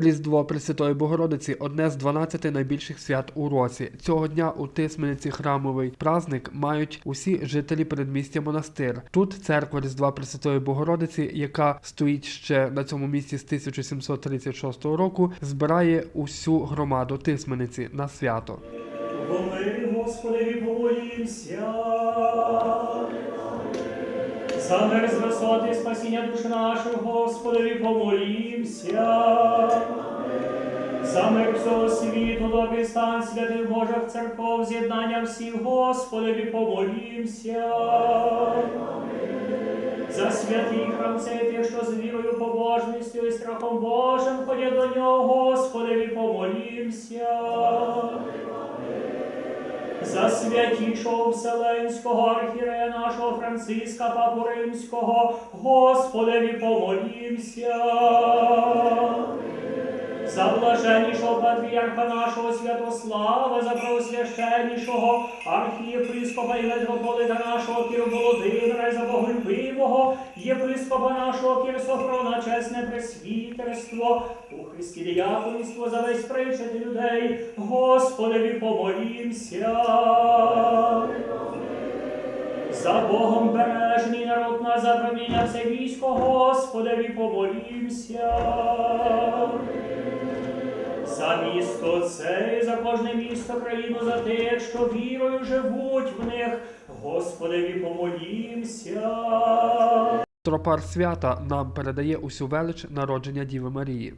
Різдво Пресвятої Богородиці одне з 12 найбільших свят у році. Цього дня у Тисмениці храмовий праздник мають усі жителі передмістя монастир. Тут церква Різдва Пресвятої Богородиці, яка стоїть ще на цьому місці з 1736 року, збирає усю громаду Тисмениці на свято. Господи, помолімся. За з висоти спасіння душ наших, Господи, помолімся. За мир всього світу, добрий стан святих Божих церков, з'єднання всіх, Господи, помолімся. За святий храм цей тих, що з вірою, побожністю і страхом Божим ходять до нього, Господи, помолімся за святішого Вселенського архірея нашого Франциска Папу Римського, Господеві помолімся. За блаженнішого патріарха нашого Святослава, за преосвященнішого архієпископа і митрополита нашого Кір Володимира, і за боголюбивого єпископа нашого Кір Софрона, чесне пресвітерство, у Христі діяконство за весь причити людей, Господеві помолімся. За Богом бережний народ на забравіння все військо, Господеві помолімся. За місто це, і за кожне місто країну, за те, що вірою живуть в них, Господеві помолімся. Тропар свята нам передає усю велич народження Діви Марії.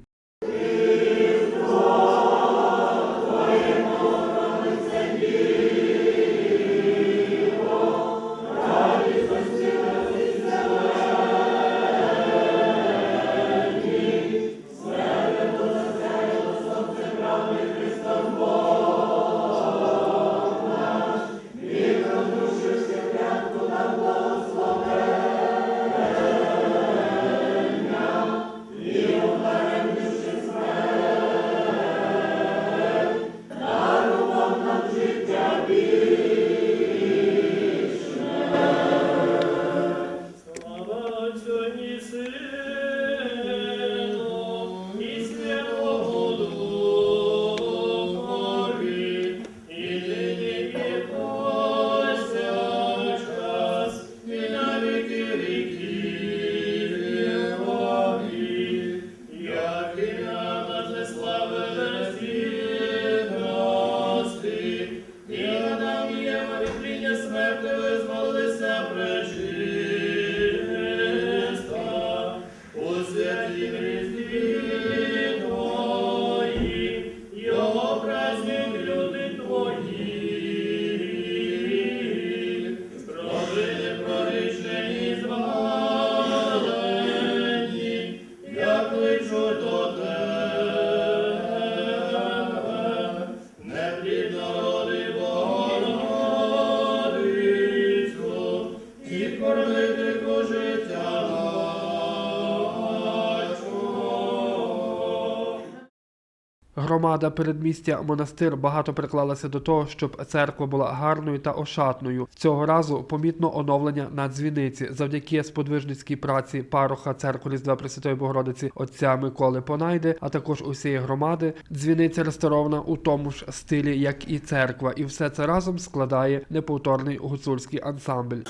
Громада передмістя монастир багато приклалася до того, щоб церква була гарною та ошатною. Цього разу помітно оновлення на дзвіниці завдяки сподвижницькій праці пароха церкви Різдва Пресвятої Богородиці отця Миколи Понайди, а також усієї громади. Дзвіниця реставрована у тому ж стилі, як і церква, і все це разом складає неповторний гуцульський ансамбль.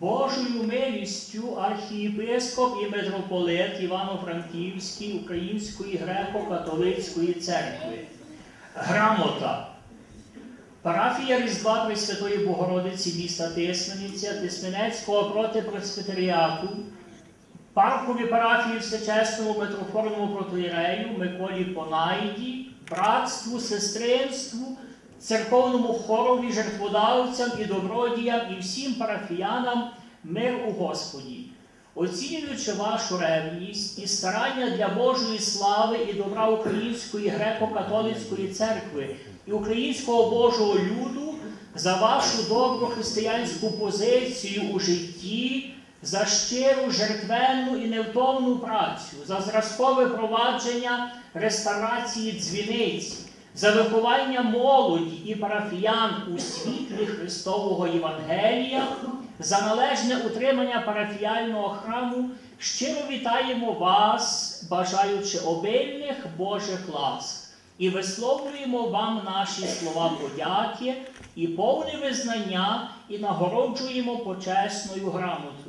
Божою милістю архієпископ і митрополит Івано-Франківський Української греко-католицької церкви. Грамота. Парафія Різдва Пресвятої Богородиці міста Тисмениця, Тисменецького протипресвітеріату, паркові парафії Всечесному митрофорному протоірею Миколі Понайді, братству, сестринству, церковному хорові, жертводавцям і добродіям і всім парафіянам мир у Господі. Оцінюючи вашу ревність і старання для Божої слави і добра Української греко-католицької церкви і українського Божого люду за вашу добру християнську позицію у житті, за щиру, жертвенну і невтомну працю, за зразкове провадження реставрації дзвіниці, за виховання молоді і парафіян у світлі Христового Євангелія, за належне утримання парафіяльного храму Щиро вітаємо вас, бажаючи обильних Божих ласк, і висловлюємо вам наші слова подяки і повне визнання, і нагороджуємо почесною грамотою.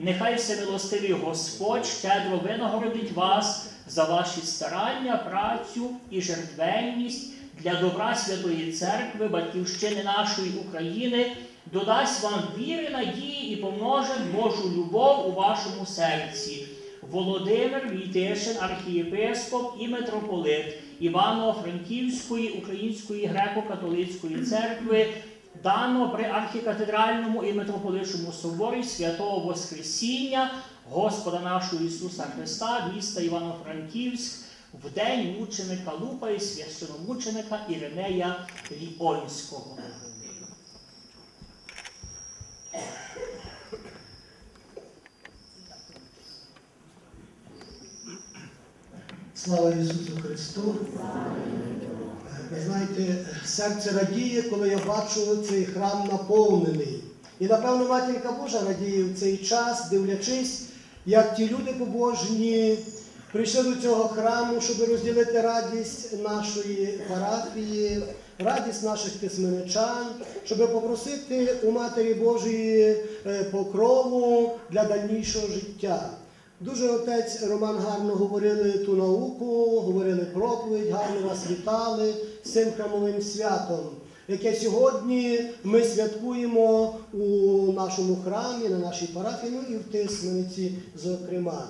Нехай всемилостивий Господь щедро винагородить вас за ваші старання, працю і жертвенність для добра Святої Церкви, батьківщини нашої України, додасть вам віри, надії і помножить Божу любов у вашому серці. Володимир Війтишин, архієпископ і митрополит Івано-Франківської Української греко-католицької церкви, дано при архікатедральному і митрополитчому соборі святого Воскресіння Господа нашого Ісуса Христа, міста Івано-Франківськ, в день мученика Лупа і священомученика Іринея Ліонського. Слава Ісусу Христу! Ви знаєте, серце радіє, коли я бачу цей храм наповнений. І напевно Матінка Божа радіє в цей час, дивлячись, як ті люди побожні прийшли до цього храму, щоб розділити радість нашої парафії, радість наших тисменичан, щоб попросити у Матері Божої е, покрову для дальнішого життя. Дуже отець Роман гарно говорили ту науку, говорили проповідь, гарно вас вітали з цим храмовим святом, яке сьогодні ми святкуємо у нашому храмі, на нашій парафії, ну і в Тисмениці, зокрема.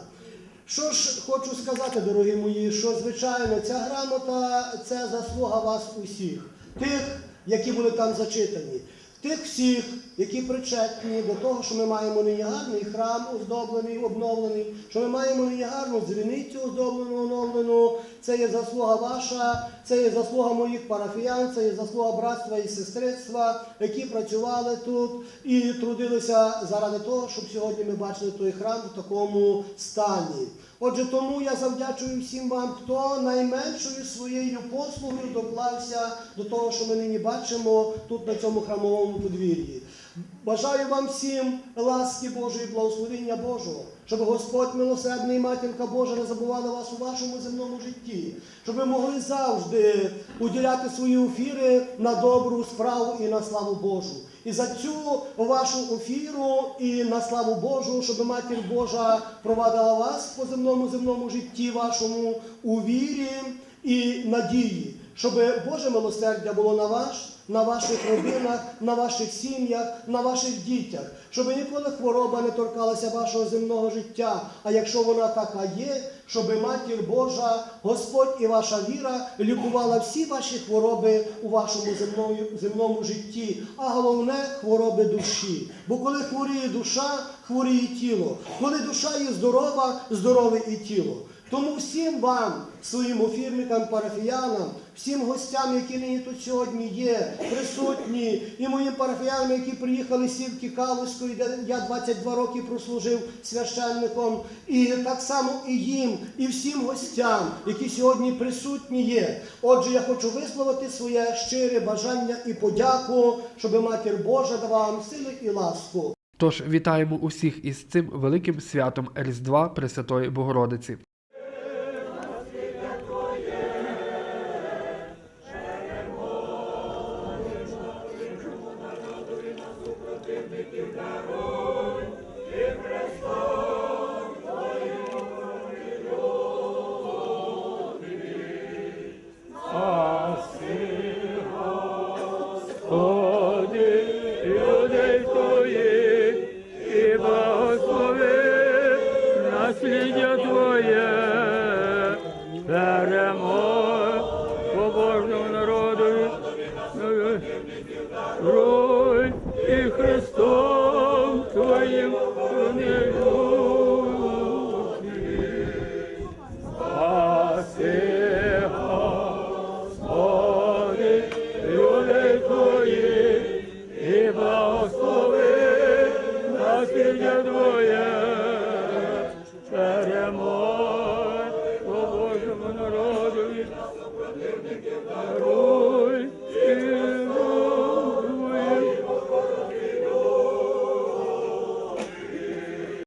Що ж хочу сказати, дорогі мої, що звичайно ця грамота це заслуга вас усіх, тих, які були там зачитані, тих всіх, які причетні до того, що ми маємо нині гарний храм оздоблений, обновлений, що ми маємо нині гарну дзвіницю оздоблену, оновлену. Це є заслуга ваша, це є заслуга моїх парафіян, це є заслуга братства і сестрицтва, які працювали тут і трудилися заради того, щоб сьогодні ми бачили той храм в такому стані. Отже, тому я завдячую всім вам, хто найменшою своєю послугою доклався до того, що ми нині бачимо тут на цьому храмовому подвір'ї. Бажаю вам всім ласки Божої, благословення Божого, щоб Господь милосердний матінка Божа не забували вас у вашому земному житті, щоб ви могли завжди уділяти свої ефіри на добру справу і на славу Божу. І за цю вашу ефіру і на славу Божу, щоб матір Божа провадила вас по земному земному житті вашому у вірі і надії, щоб Боже милосердя було на вас, на ваших родинах, на ваших сім'ях, на ваших дітях, щоб ніколи хвороба не торкалася вашого земного життя. А якщо вона така є, щоб матір Божа, Господь і ваша віра лікувала всі ваші хвороби у вашому земному, земному житті, а головне хвороби душі. Бо коли хворіє душа, хворіє тіло. Коли душа є здорова, здорове і тіло. Тому всім вам, своїм офірникам, парафіянам, всім гостям, які нині тут сьогодні є, присутні, і моїм парафіянам, які приїхали з Сівки Калузької, де я 22 роки прослужив священником, і так само і їм, і всім гостям, які сьогодні присутні є. Отже, я хочу висловити своє щире бажання і подяку, щоб Матір Божа давала вам сили і ласку. Тож вітаємо усіх із цим великим святом Різдва Пресвятої Богородиці.